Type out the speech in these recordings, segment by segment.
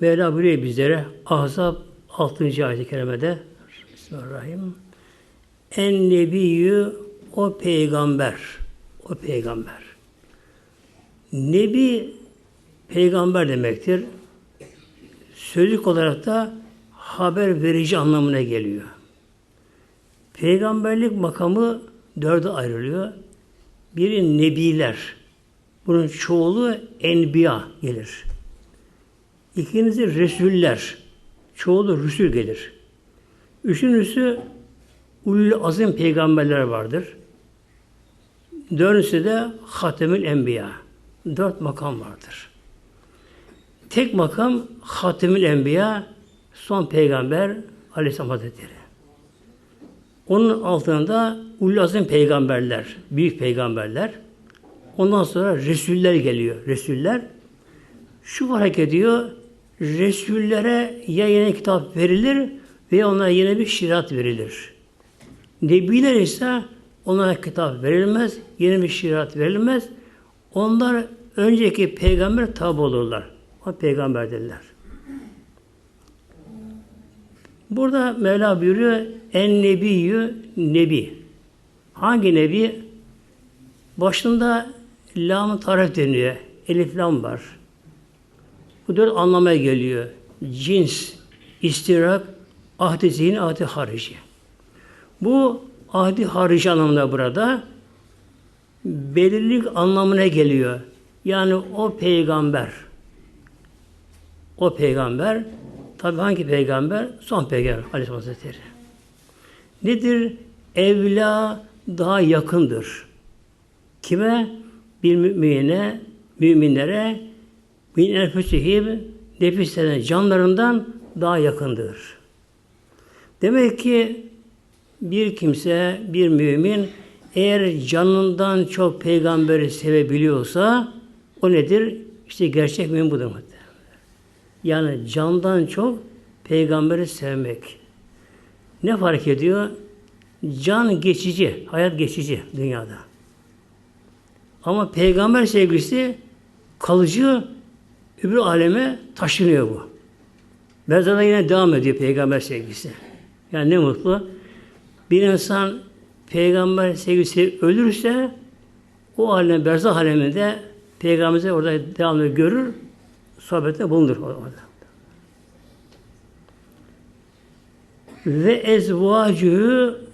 Mevla buyuruyor bizlere Ahzab 6. ayet-i kerimede Bismillahirrahmanirrahim. En nebiyyü o peygamber. O peygamber. Nebi peygamber demektir. Sözlük olarak da haber verici anlamına geliyor. Peygamberlik makamı dörde ayrılıyor. Biri nebiler. Bunun çoğulu enbiya gelir. İkincisi Resuller. Çoğulu Rüsül gelir. Üçüncüsü Ulul Azim peygamberler vardır. Dördüncüsü de Hatemül Enbiya. Dört makam vardır. Tek makam Hatemül Enbiya son peygamber Aleyhisselam Hazretleri. Onun altında Ulul Azim peygamberler, büyük peygamberler. Ondan sonra Resuller geliyor. Resuller şu fark ediyor. Resullere ya yeni kitap verilir veya onlara yeni bir şirat verilir. Nebiler ise onlara kitap verilmez, yeni bir şirat verilmez. Onlar önceki peygamber tabi olurlar. O peygamber dediler. Burada Mevla buyuruyor en nebiyyü nebi. Hangi nebi? Başında lam tarif deniyor. Elif lam var. Bu dört anlamaya geliyor. Cins, istirak, ahdi zihin, ahdi harici. Bu ahdi harici anlamında burada belirlilik anlamına geliyor. Yani o peygamber o peygamber tabi hangi peygamber? Son peygamber Aleyhisselam Hazretleri. Nedir? Evla daha yakındır. Kime? Bir mümine, müminlere min enfusihim nefislerine canlarından daha yakındır. Demek ki bir kimse, bir mümin eğer canından çok peygamberi sevebiliyorsa o nedir? İşte gerçek mümin budur. Yani candan çok peygamberi sevmek. Ne fark ediyor? Can geçici, hayat geçici dünyada. Ama peygamber sevgisi kalıcı öbür aleme taşınıyor bu. Mezarda yine devam ediyor peygamber sevgisi. Yani ne mutlu. Bir insan peygamber sevgisi ölürse o alem, berzah aleminde peygamberimizi orada devamlı görür, sohbette bulunur orada. Ve ezvacühü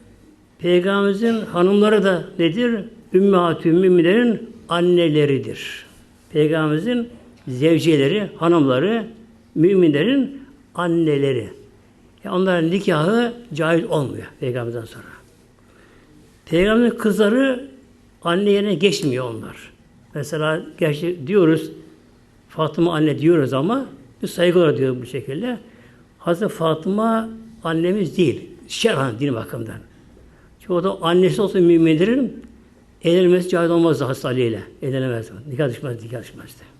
Peygamberimizin hanımları da nedir? Ümmetü müminlerin anneleridir. Peygamberimizin zevceleri, hanımları, müminlerin anneleri. Yani onların nikahı caiz olmuyor Peygamberden sonra. Peygamberin kızları anne yerine geçmiyor onlar. Mesela gerçi diyoruz Fatıma anne diyoruz ama bir saygı olarak diyor bu şekilde. Hazreti Fatıma annemiz değil. Şerhan din bakımından. Çünkü o da annesi olsa müminlerin evlenmesi caiz olmaz Hazreti Ali ile. Evlenemez. Nikah düşmez, nikah düşmezdi.